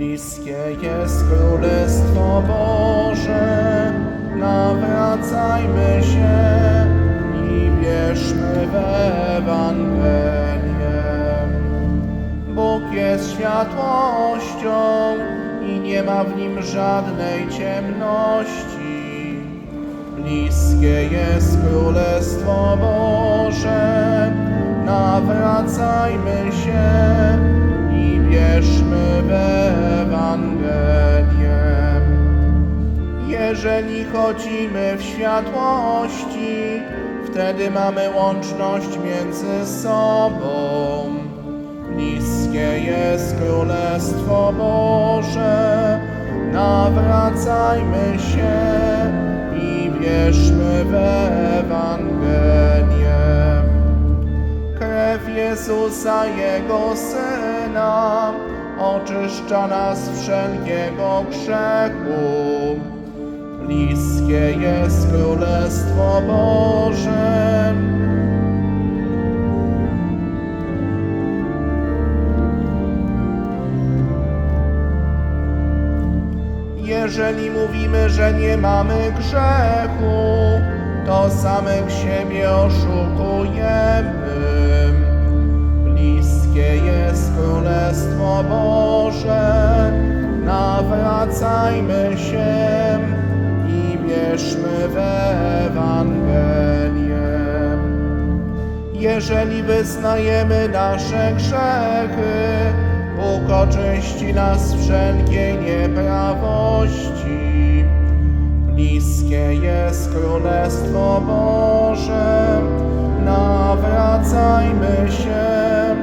Bliskie jest Królestwo Boże, nawracajmy się i wierzmy w Ewangelię. Bóg jest światłością i nie ma w nim żadnej ciemności. Bliskie jest Królestwo Boże, nawracajmy się wierzmy w Ewangelię. Jeżeli chodzimy w światłości, wtedy mamy łączność między sobą. Bliskie jest Królestwo Boże, nawracajmy się i wierzmy w Ewangelię. Krew Jezusa, Jego Syna, oczyszcza nas wszelkiego grzechu. Bliskie jest Królestwo Boże. Jeżeli mówimy, że nie mamy grzechu, to samych siebie oszukujemy. Bliskie jest Królestwo nawracajmy się i wierzmy w Ewangelię. Jeżeli wyznajemy nasze grzechy, Bóg oczyści nas wszelkiej nieprawości. Bliskie jest Królestwo Boże, nawracajmy się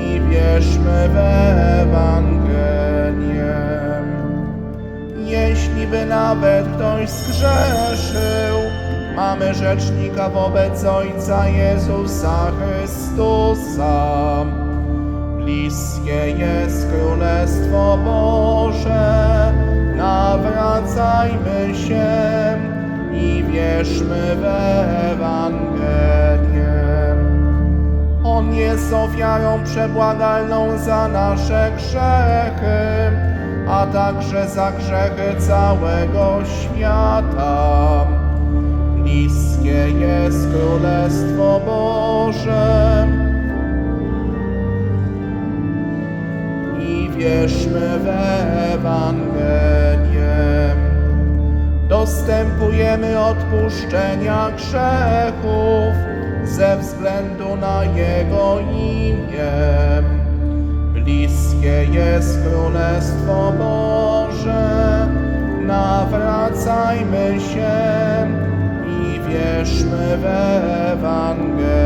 i wierzmy w Ewangelię. Jeśli by nawet ktoś zgrzeszył, mamy rzecznika wobec Ojca Jezusa Chrystusa. Bliskie jest Królestwo Boże, nawracajmy się i wierzmy w Ewangelię. On jest ofiarą przebłagalną za nasze grzechy, a także za grzechy całego świata. Bliskie jest Królestwo Boże i wierzmy w Ewangelię. Dostępujemy odpuszczenia grzechów ze względu na Jego imię. Jest Królestwo Boże, nawracajmy się i wierzmy w Ewangelię.